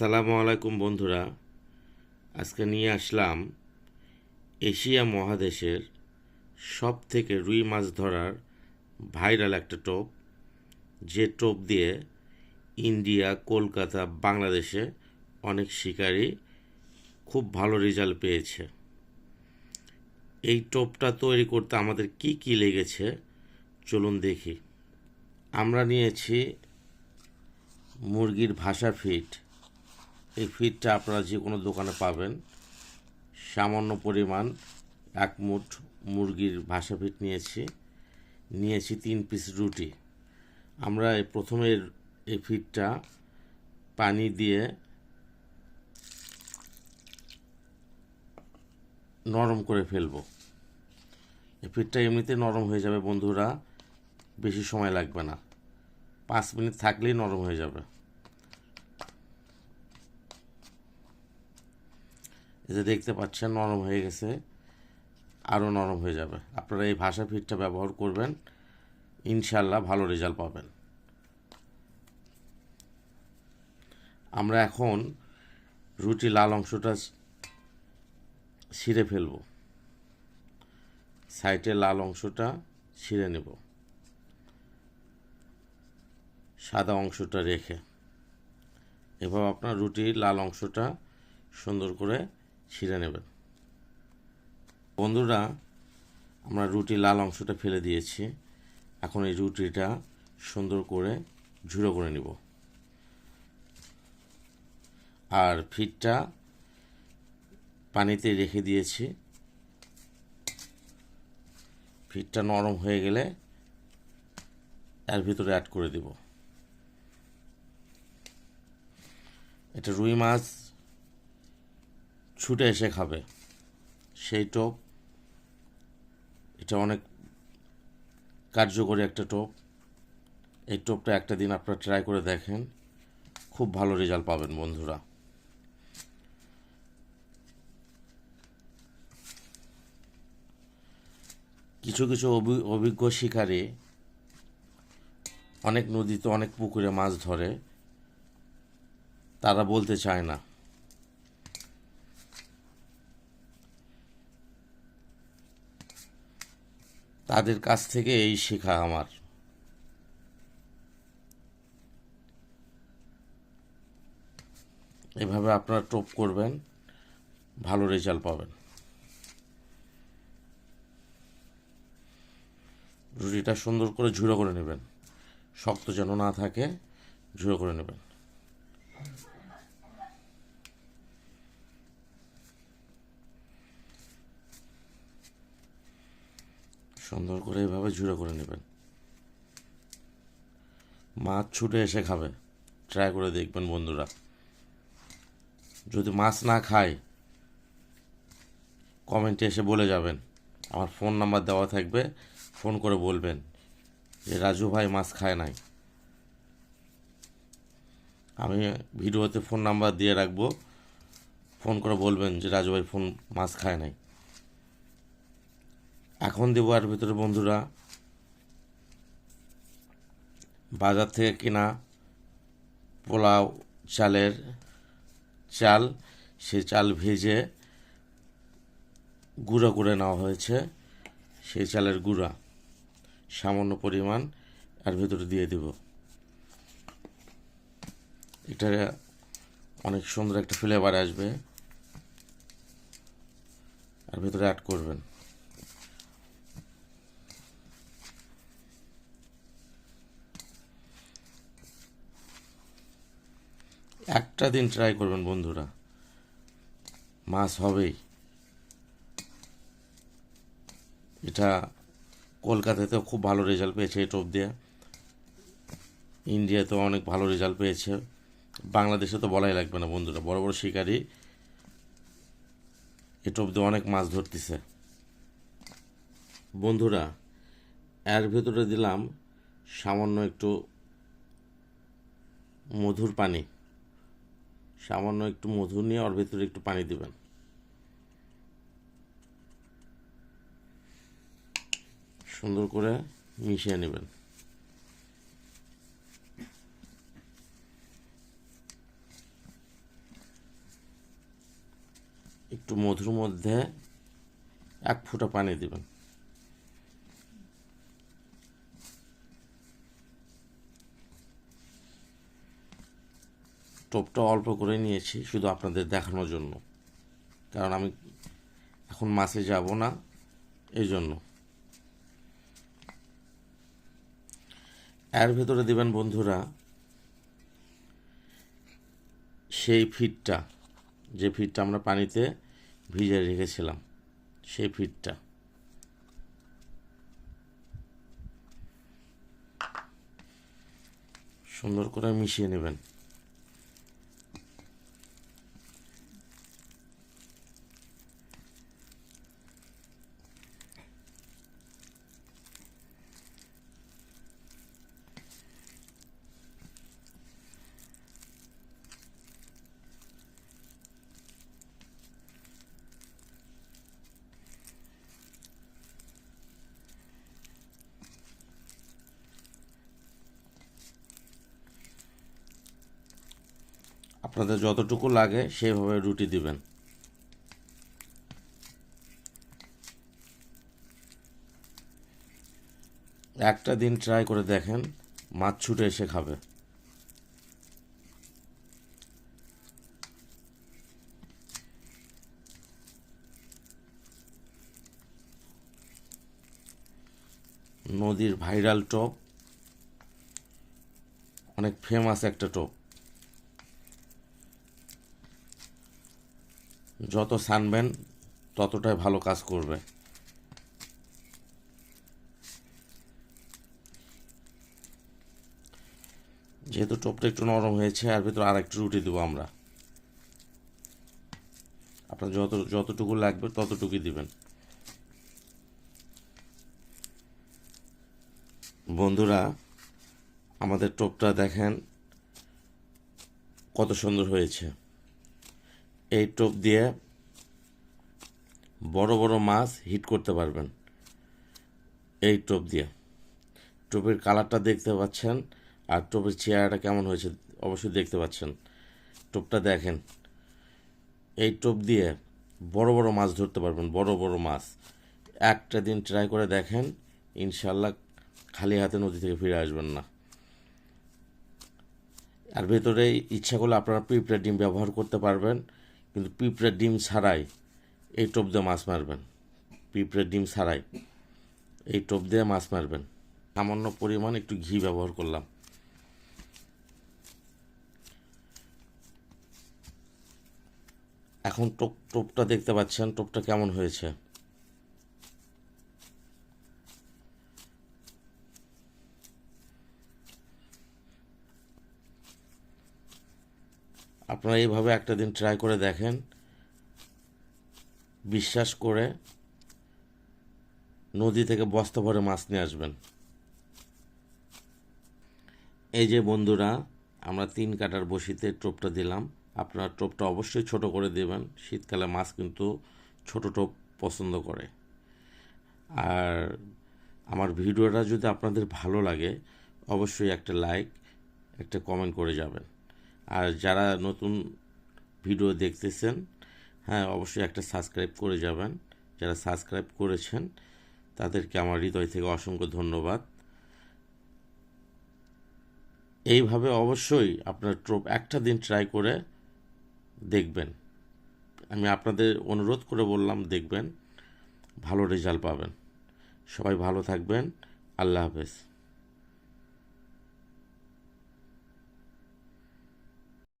আসসালামু আলাইকুম বন্ধুরা। আজকে নিয়ে আসলাম এশিয়া মহাদেশের সব থেকে রুই মাছ ধরার ভাইরাল একটা টোপ। যে টোপ দিয়ে ইন্ডিয়া, কলকাতা, বাংলাদেশে অনেক শিকারী খুব ভালো রেজাল্ট পেয়েছে। এই টোপটা তৈরি করতে আমাদের কি কি লেগেছে, চলুন দেখি। আমরা নিয়েছি মুরগির ভাষা ফিট। এই ফিটটা আপনারা যে কোনো দোকানে পাবেন। সামান্য পরিমাণ এক মুঠ মুরগির ভাষা ফিট নিয়েছি। নিয়েছি তিন পিস রুটি। আমরা এই প্রথমে এই ফিটটা পানি দিয়ে নরম করে ফেলব। এই ফিটটা এমনিতে নরম হয়ে যাবে বন্ধুরা, বেশি সময় লাগবে না। পাঁচ মিনিট থাকলেই নরম হয়ে যাবে। এই যে দেখতে পাচ্ছেন, নরম হয়ে গেছে আরও নরম হয়ে যাবে। আপনারা এই ভাষা ফিটটা ব্যবহার করবেন ইনশাল্লাহ ভালো রেজাল্ট পাবেন। আমরা এখন রুটি লাল অংশটা ছিঁড়ে ফেলব। সাইডে লাল অংশটা ছিঁড়ে নেব। সাদা অংশটা রেখে। এভাবে আপনার রুটির লাল অংশটা সুন্দর করে ছিঁড়ে নেবেন। বন্ধুরা, আমরা রুটি লাল অংশটা ফেলে দিয়েছি। এখন এই রুটিটা সুন্দর করে ঝুড়ো করে নিব। আর ফিটটা পানিতে রেখে দিয়েছি। ফিটটা নরম হয়ে গেলে এর ভিতরে অ্যাড করে দিব। এটা রুই মাছ ছুটে এসে খাবে। সেই টোপ, এটা অনেক কার্যকরী একটা টোপ। এই টোপটা একটা দিন আপনারা ট্রাই করে দেখেন, খুব ভালো রেজাল্ট পাবেন বন্ধুরা। কিছু কিছু অভি- অভিজ্ঞ শিকারী অনেক নদীতে অনেক পুকুরে মাছ ধরে, তারা বলতে চায় না। তাদের কাছ থেকে এই শেখা আমার। এভাবে আপনারা টোপ করবেন, ভালো রেজাল্ট পাবেন। রুটিটা সুন্দর করে ঝুড়ো করে নেবেন। শক্ত যেন না থাকে, ঝুড়ো করে নেবেন। সুন্দর করে এভাবে ঝুড়ো করে নেবেন। মাছ ছুটে এসে খাবে। ট্রাই করে দেখবেন বন্ধুরা। যদি মাছ না খায় কমেন্টে এসে বলে যাবেন। আমার ফোন নাম্বার দেওয়া থাকবে ফোন করে বলবেন যে, রাজু ভাই মাছ খায় নাই। আমি ভিডিওতে ফোন নাম্বার দিয়ে রাখব। ফোন করে বলবেন যে, রাজু ভাই ফোন মাছ খায় নাই। এখন দেবো আর ভিতরে বন্ধুরা। বাজার থেকে কেনা পোলাও চালের চাল, সে চাল ভেজে গুঁড়ো করে নেওয়া হয়েছে। সেই চালের গুঁড়া সামান্য পরিমাণ এর ভিতরে দিয়ে দেব। এটা অনেক সুন্দর একটা ফ্লেভার আসবে। আর ভিতরে অ্যাড করবেন। একটা দিন ট্রাই করবেন বন্ধুরা। মাছ হবেই। এটা কলকাতাতেও খুব ভালো রেজাল্ট পেয়েছে এই টোপ দিয়ে ইন্ডিয়াতেও অনেক ভালো রেজাল্ট পেয়েছে। বাংলাদেশে তো বলাই লাগবে না বন্ধুরা, বড় বড় শিকারি এই টোপ দিয়ে অনেক মাছ ধরতেছে। বন্ধুরা, এর ভেতরে দিলাম সামান্য একটু মধুর পানি। সামান্য একটু মধু নিয়ে ওর ভিতরে একটু পানি দেবেন। সুন্দর করে মিশিয়ে নেবেন। একটু মধুর মধ্যে এক ফুটা পানি দেবেন। টোপটা অল্প করে নিয়েছি শুধু আপনাদের দেখানোর জন্য। কারণ আমি এখন মাছে যাব না, এই জন্য। এর ভেতরে দিবেন বন্ধুরা, সেই ফিটটা, যে ফিটটা আমরা পানিতে ভিজে রেখেছিলাম, সেই ফিটটা। সুন্দর করে মিশিয়ে নেবেন। আপনাদের যতটুকু লাগে সেইভাবে রুটি দিবেন। একটা দিন ট্রাই করে দেখেন, মাছ ছুটে এসে খাবে। নদীর ভাইরাল টপ অনেক ফেমাস একটা টপ যত সানবেন, ততটাই ভালো কাজ করবে। যেহেতু টোপটা একটু নরম হয়েছে, আর ভিতরে আর একটু রুটি দেবো আমরা। আপনার যত, যতটুকু লাগবে ততটুকুই দিবেন। বন্ধুরা, আমাদের টোপটা দেখেন কত সুন্দর হয়েছে। এই টোপ দিয়ে বড় বড় মাছ হিট করতে পারবেন। এই টোপ দিয়ে। টোপের কালারটা দেখতে পাচ্ছেন আর টোপের চেহারাটা কেমন হয়েছে অবশ্যই দেখতে পাচ্ছেন। টোপটা দেখেন। এই টোপ দিয়ে বড় বড় মাছ ধরতে পারবেন, বড় বড় মাছ। একটা দিন ট্রাই করে দেখেন ইনশাল্লাহ খালি হাতে নদী থেকে ফিরে আসবেন না। আর ভেতরে ইচ্ছা করলে আপনারা পিঁপড়া ডিম ব্যবহার করতে পারবেন। কিন্তু পিঁপড়ের ডিম ছাড়াই এই টোপ দিয়ে মাছ মারবেন। পিঁপড়ের ডিম ছাড়াই এই টোপ দিয়ে মাছ মারবেন। সামান্য পরিমাণ একটু ঘি ব্যবহার করলাম। এখন টোপ, টোপটা দেখতে পাচ্ছেন, টোপটা কেমন হয়েছে? আপনারা এইভাবে একটা দিন ট্রাই করে দেখেন। বিশ্বাস করে নদী থেকে বস্তা ভরে মাছ নিয়ে আসবেন। এই যে বন্ধুরা, আমরা তিন কাটার বসিতে টোপটা দিলাম। আপনারা টোপটা অবশ্যই ছোট করে দেবেন। শীতকালে মাছ কিন্তু ছোট টোপ পছন্দ করে। আর আমার ভিডিওটা যদি আপনাদের ভালো লাগে, অবশ্যই একটা লাইক একটা কমেন্ট করে যাবেন। আর যারা নতুন ভিডিও দেখতেছেন হ্যাঁ অবশ্যই একটা সাবস্ক্রাইব করে যাবেন। যারা সাবস্ক্রাইব করেছেন, তাদেরকে আমার হৃদয় থেকে অসংখ্য ধন্যবাদ। এইভাবে অবশ্যই আপনার ট্রোপ একটা দিন ট্রাই করে দেখবেন। আমি আপনাদের অনুরোধ করে বললাম, দেখবেন, ভালো রেজাল্ট পাবেন। সবাই ভালো থাকবেন। আল্লাহ হাফেজ।